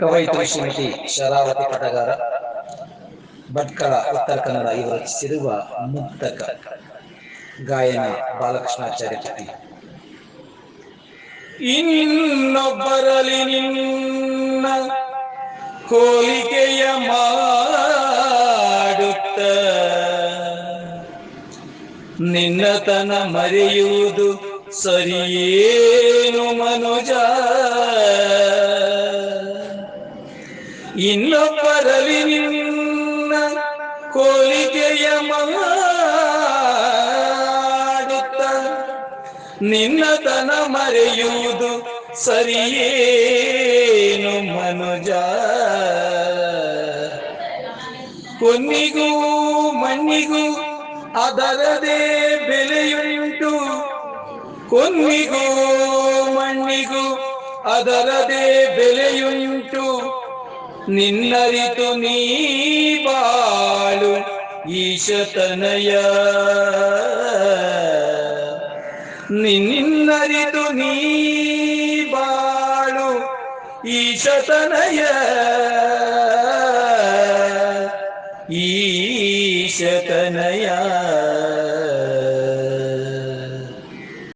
ಕವಯಿತ್ರಿ ಶ್ರೀಮತಿ ಶರಾವತಿ ಪಟಗಾರ, ಭಟ್ಕಳ, ಉತ್ತರ ಕನ್ನಡ ಇವರು ರಚಿಸಿರುವ ಮುಕ್ತಕ ಗಾಯನ ಬಾಲಕೃಷ್ಣಾಚಾರ್ಯ ಕೃತಿ. ಇನ್ನೊಬ್ಬರಲಿ ನಿನ್ನ ಹೋಲಿಕೆಯ ಮಾಡುತ್ತ ನಿನ್ನತನ ಮರೆಯುವುದು ಸರಿಯೇನು ಮನುಜ? ಇನ್ನೊಬ್ಬರಲಿ ನಿನ್ನ ಕೋರಿಕೆಯ ಮಾಡುತ್ತ ನಿನ್ನತನ ಮರೆಯುವುದು ಸರಿಯೇನು ಮನುಜ? ಕೊನ್ನಿಗೂ ಮಣ್ಣಿಗೂ ಅದರದೇ ಬೆಲೆಯುಂಟು. ಕೊನ್ನಿಗೂ ಮಣ್ಣಿಗೂ ಅದರದೇ ಬೆಲೆಯುಂಟು. നിന്നറിതു നീ പാലു ഈശതനയ. നിന്നറിതു നീ പാലു ഈശതനയ. ഈശതനയ.